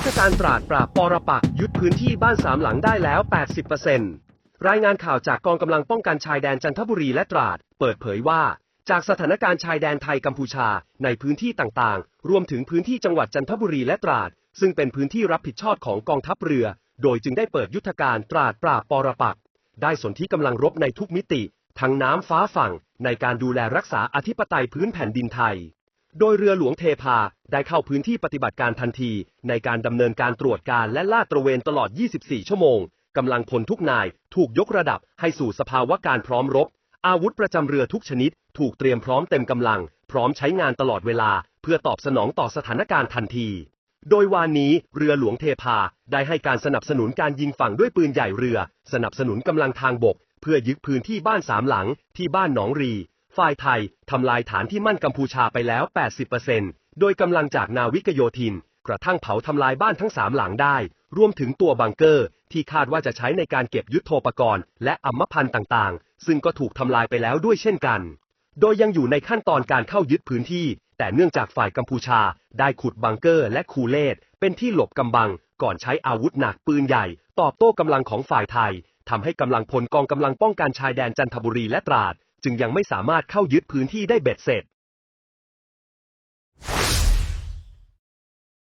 ยุทธการตราดปราบปรปักยึดพื้นที่บ้านสามหลังได้แล้ว 80%รายงานข่าวจากกองกำลังป้องกันชายแดนจันทบุรีและตราด เปิดเผยว่า จากสถานการณ์ชายแดนไทยกัมพูชาในพื้นที่ต่างๆ รวมถึงพื้นที่จังหวัดจันทบุรีและตราด ซึ่งเป็นพื้นที่รับผิดชอบของกองทัพเรือ โดยจึงได้เปิดยุทธการตราดปราบปรปักได้สนที่กำลังรบในทุกมิติ ทั้งน้ำฟ้าฝั่งในการดูแลรักษาอธิปไตยพื้นแผ่นดินไทย โดยเรือหลวงเทพาได้เข้าพื้นที่ปฏิบัติการทันที ในการดำเนินการตรวจการและลาดตระเวนตลอด 24 ชั่วโมงกำลังพลทุกนายถูกยกระดับให้สู่สภาวะการพร้อมรบ อาวุธประจำเรือทุกชนิด ถูกเตรียมพร้อมเต็มกำลัง พร้อมใช้งานตลอดเวลา เพื่อตอบสนองต่อสถานการณ์ทันที โดยวานนี้เรือหลวงเทพาได้ให้การสนับสนุนการยิงฝั่งด้วยปืนใหญ่เรือ สนับสนุนกำลังทางบก เพื่อยึดพื้นที่บ้านสามหลังที่บ้านหนองรี ฝ่ายไทยทำลายฐานที่มั่นกัมพูชาไปแล้ว 80%โดยกำลังจากนาวิกโยธิน กระทั่งเผาทำลายบ้านทั้งสามหลังได้ รวมถึงตัวบังเกอร์ ที่คาดว่าจะใช้ในการเก็บยุทโธปกรณ์ และอัมพพันธ์ต่างๆ ซึ่งก็ถูกทำลายไปแล้วด้วยเช่นกัน โดยยังอยู่ในขั้นตอนการเข้ายึดพื้นที่ แต่เนื่องจากฝ่ายกัมพูชา ได้ขุดบังเกอร์และคูเลตเป็นที่หลบกำบัง ก่อนใช้อาวุธหนักปืนใหญ่ ตอบโต้กำลังของฝ่ายไทยทำให้กำลังพลกองกำลังป้องกันชายแดนจันทบุรีและตราด จึงยังไม่สามารถเข้ายึดพื้นที่ได้เบ็ดเสร็จ